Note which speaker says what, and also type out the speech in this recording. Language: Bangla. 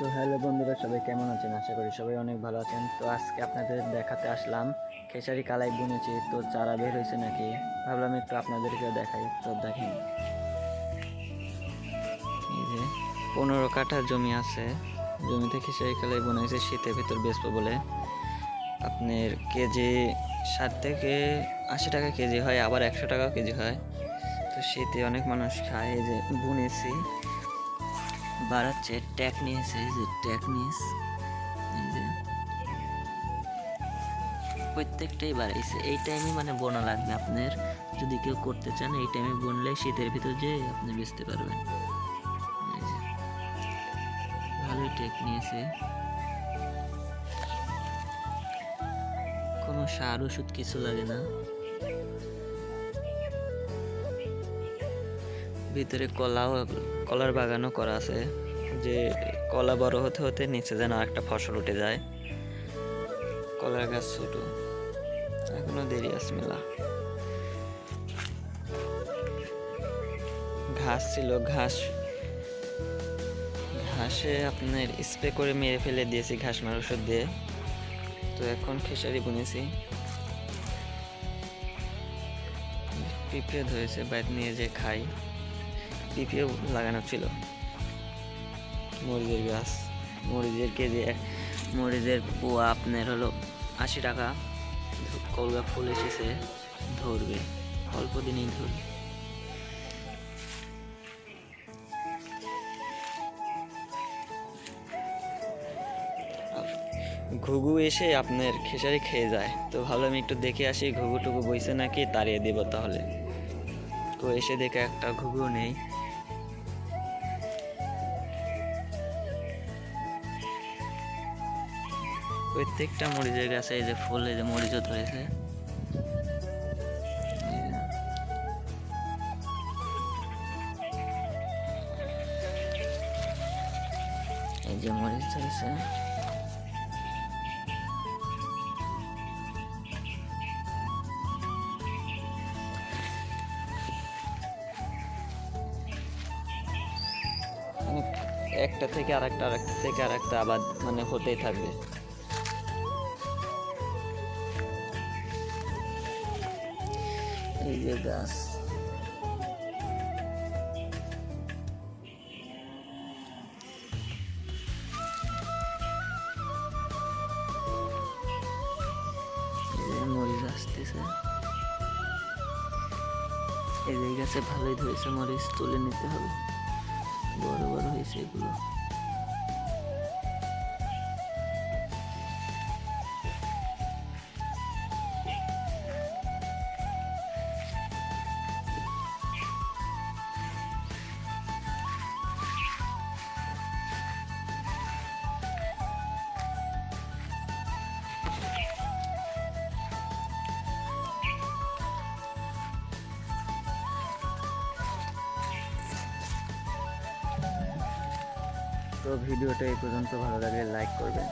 Speaker 1: তো হ্যালো বন্ধুরা, সবাই কেমন আছেন? আশা করি সবাই অনেক ভালো আছেন। তো আজকে আপনাদের দেখাতে আসলাম খেসারি কালাই বুনেছি। তো চারা বের হয়েছে নাকি? ভাবলাম একটু আপনাদেরকেও দেখাই। তো দেখেন, এই যে পনেরো কাঠা জমি আছে। জমিতে খেসারি কালাই বুনেছে শীতের ভিতর বেচবো বলে। আপনার কেজি ষাট থেকে আশি টাকা কেজি হয়, আবার একশো টাকা কেজি হয়। তো শীতে অনেক মানুষ খায়, এই যে বুনেছি। বাড়াচ্ছে ট্যাক নিয়েছে এই যে ট্যাক নিস এই যে প্রত্যেকটাই বাড়াইছে। এই টাইমে মানে বোনা লাগবে আপনার। যদি কেউ করতে চান, এই টাইমে বুনলে শীতের ভিতর যে আপনি বেচতে পারবেন। ভালোই টেক নিয়েছে কোনো সার, ওষুধ কিছু লাগে না। ভিতরে কলাও কলার বাগানও করা আছে, যে কলা বড় হতে হতে নিচে যেন আরেকটা ফসল উঠে যায়। কলার গাছ ছোট, এখনও দেরি আছে মেলা। ঘাস ছিল, ঘাস। ঘাসে আপনার স্প্রে করে মেরে ফেলে দিয়েছি ঘাস মার ওষুধ দিয়ে। তো এখন খেসারি বুনেছি। পিঁপড়ে ধরেছে বাইরে নিয়ে যে খাই। পিঁপড়েও লাগানো ছিল। মরিচের গাছ। মরিচের কেজি মরিচের পোয়া আপনার হলো আশি টাকা। কলগা ফুল এসেছে, ধরবে। অল্প দিনই ধরবে। ঘুঘু এসে আপনার খেসারি খেয়ে যায়। তো ভালো আমি একটু দেখে আসি, ঘুঘু টুকু বইছে নাকি, তাড়িয়ে দেবো তাহলে। তো এসে দেখে একটা ঘুঘু নেই। প্রত্যেকটা মরিচের গাছে, এই যে ফুল, এই যে মরিচও ধরেছে এই যে। মরিচ ধরেছে একটা থেকে আরেকটা আরেকটা থেকে আরেকটা আবার মানে হতেই থাকবে এই যে গাছ মরিচ আসতেছে। এই গাছে ভালোই ধরেছে মরিচ, তুলে নিতে হবে। বড় বড় হয়েছে এগুলো। তো ভিডিওটা এই পর্যন্ত। ভালো লাগলে লাইক করবেন।